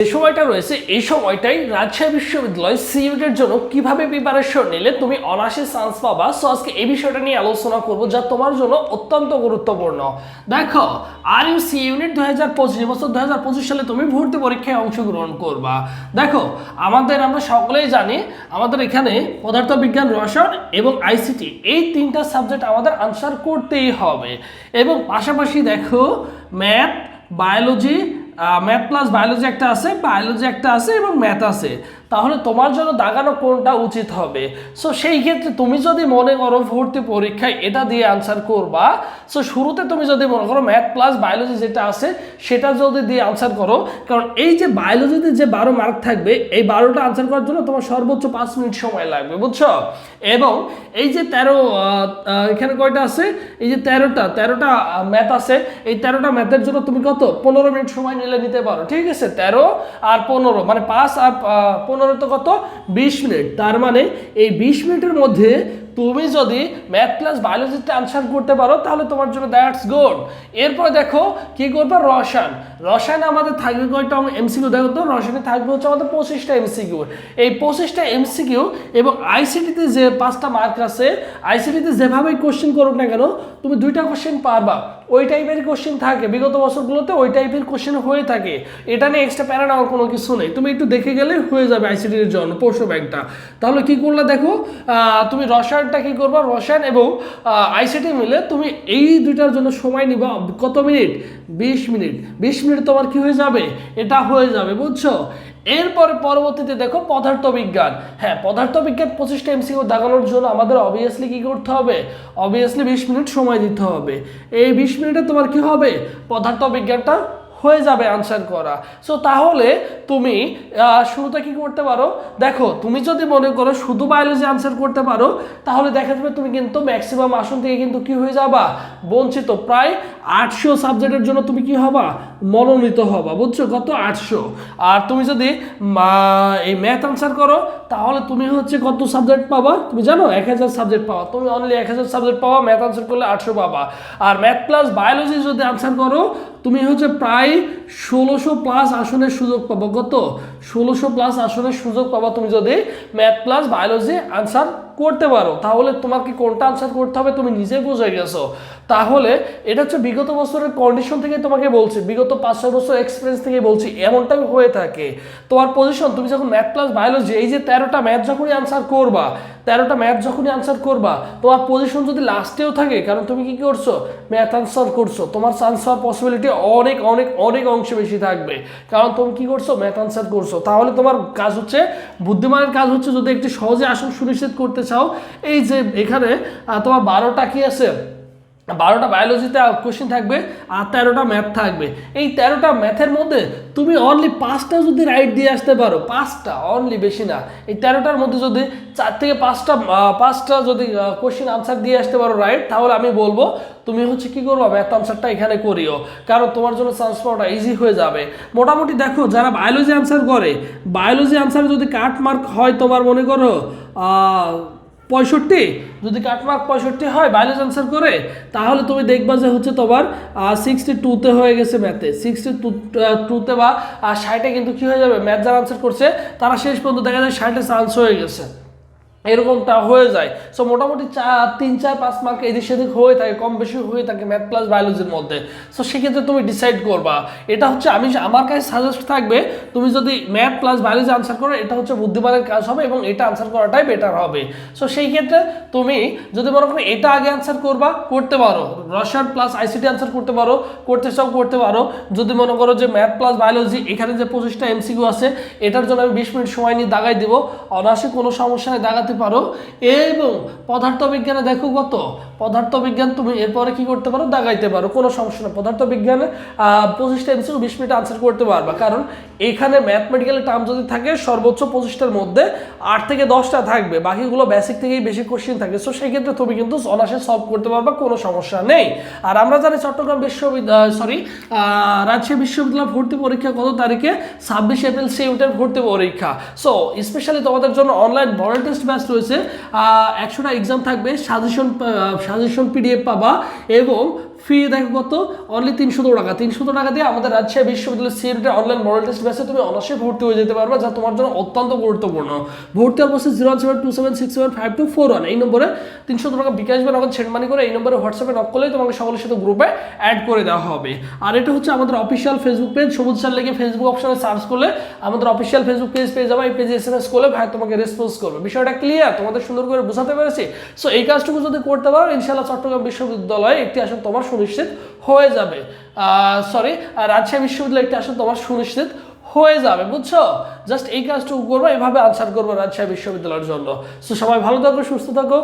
যে সময়টা রয়েছে, এই সময়টাই রাজশাহী বিশ্ববিদ্যালয় সিইউটের জন্য কীভাবে প্রিপারেশন নিলে তুমি অনার্সে চান্স পাবা। সো আজকে এই বিষয়টা নিয়ে আলোচনা করব যা তোমার জন্য অত্যন্ত গুরুত্বপূর্ণ। দেখো আর ইউ সি ইউনিট দু হাজার পঁচিশ বছর দু হাজার পঁচিশ সালে তুমি ভর্তি পরীক্ষায় অংশগ্রহণ করবা। দেখো, আমাদের, আমরা সকলেই জানি, আমাদের এখানে পদার্থবিজ্ঞান রসায়ন এবং আইসিটি এই তিনটা সাবজেক্ট আমাদের আনসার করতেই হবে। এবং পাশাপাশি দেখো math biology math plus biology একটা আছে বায়োলজি একটা আছে এবং ম্যাথ আছে। তাহলে তোমার জন্য দাগানো কোনটা উচিত হবে? সো সেই ক্ষেত্রে তুমি যদি মনে করো ভর্তি পরীক্ষায় এটা দিয়ে আনসার করবা সো শুরুতে তুমি যদি মনে করো ম্যাথ প্লাস বায়োলজি যেটা আছে সেটা যদি দিয়ে আনসার করো কারণ এই যে বায়োলজিতে যে বারো মার্ক থাকবে এই বারোটা আনসার করার জন্য তোমার সর্বোচ্চ পাঁচ মিনিট সময় লাগবে বুঝছ? এবং এই যে তেরো এখানে কয়টা আছে? এই যে তেরোটা তেরোটা ম্যাথ আছে এই তেরোটা ম্যাথের জন্য তুমি কত? পনেরো মিনিট সময় নিলে নিতে পারো ঠিক আছে? তেরো আর পনেরো মানে পাঁচ আর আহ, পনেরো কত? বিশ মিনিট। তার মানে এই বিশ মিনিটের মধ্যে তুমি যদি ম্যাথ প্লাস বায়োলজিতে আনসার করতে পারো, তাহলে তোমার জন্য দ্যাটস গুড এরপর দেখো কি করবে? রসায়ন। রসায়ন আমাদের থাকবে কয়টা এমসিকিউ দেখো তো, রসায়নে থাকবে হচ্ছে আমাদের পঁচিশটা এমসিকিউ এই পঁচিশটা এমসিকিউ এবং আইসিটিতে যে পাঁচটা মার্ক আছে আইসিটিতে যেভাবেই কোশ্চেন করুক না কেন, তুমি দুইটা কোশ্চেন পারবা। ওই টাইপের কোশ্চেন থাকে। বিগত বছরগুলোতে ওই টাইপের কোশ্চেন হয়ে থাকে। এটা নিয়ে এক্সট্রা প্যারা নেওয়ার কোনো কিছু নেই। তুমি একটু দেখে গেলে হয়ে যাবে আইসিটির জন্য প্রশ্ন ব্যাংকটা। তাহলে কি করলে দেখো তুমি রসায়নটা কি করবা? রসায়ন এবং আইসিটি মিলে তুমি এই দুইটার জন্য সময় নিবা কত মিনিট? বিশ মিনিট। বিশ মিনিট তোমার কি হয়ে যাবে? এটা হয়ে যাবে, বুঝছ? এরপরে পরবর্তীতে দেখো পদার্থবিজ্ঞান। হ্যাঁ পদার্থবিজ্ঞান পঁচিশটা এমসিকিউ দাগানোর জন্য আমাদের অবভিয়াসলি কি করতে হবে? অবভিয়াসলি বিশ মিনিট সময় দিতে হবে। এই বিশ মিনিটে তোমার কি হবে? পদার্থবিজ্ঞানটা হয়ে যাবে আনসার করা। সো তাহলে তুমি শুরুতে কি করতে পারো? দেখো, তুমি যদি মনে করো শুধু বায়োলজি আনসার করতে পারো, তাহলে দেখা যাবে তুমি কিন্তু ম্যাক্সিমাম আসন থেকে কিন্তু কি হয়ে যাবা? বঞ্চিত। প্রায় আটশো সাবজেক্টের জন্য তুমি কি হবা? মনোনীত হবা, বুঝছ? কত? আটশো। আর তুমি যদি এই ম্যাথ আনসার করো, তাহলে তুমি হচ্ছে কত সাবজেক্ট পাবা? তুমি জানো? এক হাজার সাবজেক্ট পাবা। তুমি অনলি এক হাজার সাবজেক্ট পাবা ম্যাথ আনসার করলে আটশো পাবা। আর ম্যাথ প্লাস বায়োলজি যদি আনসার করো, তুমি হচ্ছে প্রায় ষোলোশো প্লাস আসনের সুযোগ পাবো, কত? ষোলোশো প্লাস আসনের সুযোগ পাবা তুমি যদি ম্যাথ প্লাস বায়োলজি আনসার করতে পারো। তাহলে তোমাকে কোনটা আনসার করতে হবে তুমি নিজে বুঝে গেছো। তাহলে এটা হচ্ছে বিগত বছরের কন্ডিশন থেকে তোমাকে বলছি। বিগত পাঁচ, ছয় বছর এক্সপিরিয়েন্স থেকে বলছি এমনটাই হয়ে থাকে। তোমার পজিশন তুমি যখন ম্যাথ প্লাস বায়োলজি এই যে তেরোটা ম্যাথ যখনই আনসার করবা, তেরোটা ম্যাথ যখনই আনসার করবা, তোমার পজিশন যদি লাস্টেও থাকে, কারণ তুমি কি করছ? ম্যাথ আনসার করছ। তোমার চান্স হওয়ার পসিবিলিটি অনেক অনেক অনেক অংশে বেশি থাকবে। কারণ তুমি কি করছ? ম্যাথ আনসার করছ। তাহলে তোমার কাজ হচ্ছে, বুদ্ধিমানের কাজ হচ্ছে যদি একটি সহজে আসন সুনিশ্চিত করতে চাও, এই যে এখানে তোমার বারোটা কি আছে? বারোটা বায়োলজিতে কোশ্চেন থাকবে আর তেরোটা ম্যাথ থাকবে। এই তেরোটা ম্যাথের মধ্যে তুমি অনলি পাঁচটা যদি রাইট দিয়ে আসতে পারো, পাঁচটা অনলি বেশি না। এই তেরোটার মধ্যে যদি চার থেকে পাঁচটা পাঁচটা যদি কোশ্চেন আনসার দিয়ে আসতে পারো রাইট তাহলে আমি বলব তুমি হচ্ছে কি করব ম্যাথ আনসারটা এখানে করিও। কারণ তোমার জন্য চান্স পাওয়াটা ইজি হয়ে যাবে। মোটামুটি দেখো, যারা বায়োলজি আনসার করে বায়োলজি আনসারে যদি কাট মার্ক হয় তোমার মনে করো পঁয়ষট্টি, যদি কাটমার্ক পঁয়ষট্টি হয় বাইলেজ অ্যান্সার করে, তাহলে তুমি দেখবা যে হচ্ছে তোমার সিক্সটি টুতে হয়ে গেছে ম্যাথে সিক্সটি টু টুতে বা ষাটে কিন্তু কী হয়ে যাবে? ম্যাথ যারা আনসার করছে, তারা শেষ পর্যন্ত দেখা যায় ষাটে চান্স হয়ে গেছে। এরকমটা হয়ে যায়। সো মোটামুটি চার, তিন, চার, পাঁচ মার্ক এদিক সেদিক হয়ে থাকে, কম বেশি হয়ে থাকে ম্যাথ প্লাস বায়োলজির মধ্যে। সো সেক্ষেত্রে তুমি ডিসাইড করবা। এটা হচ্ছে আমি আমার কাছে সাজেস্ট থাকবে, তুমি যদি ম্যাথ প্লাস বায়োলজি আনসার করো, এটা হচ্ছে বুদ্ধিমানের কাজ হবে এবং এটা আনসার করাটাই বেটার হবে। সো সেই ক্ষেত্রে তুমি যদি মনে করো এটা আগে আনসার করবা, করতে পারো। রসায়ন প্লাস আইসিটি আনসার করতে পারো, করতে চাও করতে পারো। যদি মনে করো যে ম্যাথ প্লাস বায়োলজি এখানে যে পঁচিশটা এমসিকিউ আছে, এটার জন্য আমি বিশ মিনিট সময় নিয়ে দাগাই দিব। অনায়াসে কোনো সমস্যা নেই, দাগাতে পারো। এবং পদার্থবিজ্ঞানে দেখো কত? পদার্থবিজ্ঞান তুমি এরপরে কি করতে পারো? দাগাইতে পারো। কোনো সমস্যা নেই পদার্থবিজ্ঞানে পঁচিশটা এমসিকিউ বিশ মিনিট আনসার করতে পারবা। কারণ এখানে ম্যাথমেটিক্যাল টার্ম যদি থাকে, সর্বোচ্চ পঁচিশটার মধ্যে আট থেকে দশটা থাকবে। বাকিগুলো বেসিক থেকেই বেশি কোশ্চেন থাকে। সো সেই ক্ষেত্রে তুমি কিন্তু অনায়াসে সলভ করতে পারবা, কোনো সমস্যা নেই। আর আমরা জানি চট্টগ্রাম বিশ্ববিদ্যালয় সরি রাজশাহী বিশ্ববিদ্যালয় ভর্তি পরীক্ষা কত তারিখে? ছাব্বিশ এপ্রিল সিউটের ভর্তি পরীক্ষা। সো স্পেশালি তোমাদের জন্য অনলাইন মডেল টেস্ট ব্যাচ রয়েছে একশোটা এক্সাম থাকবে সাজেশন সাজেশন পিডিএফ পাবা এবং ফি দেখো কত? অনলি তিনশো টাকা। তিনশো টাকা দিয়ে আমাদের রাজশাহী বিশ্ববিদ্যালয় সিএনটের অনলাইন মডেল টেস্ট ব্যাচে তুমি অনার্সে ভর্তি হয়ে যেতে পারবে, যা তোমার জন্য অত্যন্ত গুরুত্বপূর্ণ। ভর্তি process zero seven two seven six seven five two four one এই নম্বরে তিনশো টাকা বিকাশ বা নগদ সেন্ড করে এই নম্বরে হোয়াটসঅ্যাপে নক করলেই তোমাকে সকলের সাথে গ্রুপে অ্যাড করে দেওয়া হবে। আর এটা হচ্ছে আমাদের অফিসিয়াল ফেসবুক পেজ সবুজ সার লেগে ফেসবুক অপশনে সার্চ করলে আমাদের অফিসিয়াল ফেসবুক পেজ পেয়ে যাবে। এই পেজে এস এম এস করলে ভাই তোমাকে রেসপন্স করবে। বিষয়টা ক্লিয়ার তোমাদের সুন্দর করে বোঝাতে পেরেছি? সো এই কাজটুকু যদি করতে পারো ইনশাল্লাহ চট্টগ্রাম বিশ্ববিদ্যালয়ে একটি আসন তোমার সুনিশ্চিত হয়ে যাবে। সরি রাজশাহী বিশ্ববিদ্যালয় একটি আসন তোমার সুনিশ্চিত হয়ে যাবে, বুঝছ? জাস্ট এই কাজটুকু করব, এভাবে আনসার করব রাজশাহী বিশ্ববিদ্যালয়ের জন্য। সো সবাই ভালো থাকো, সুস্থ থাকো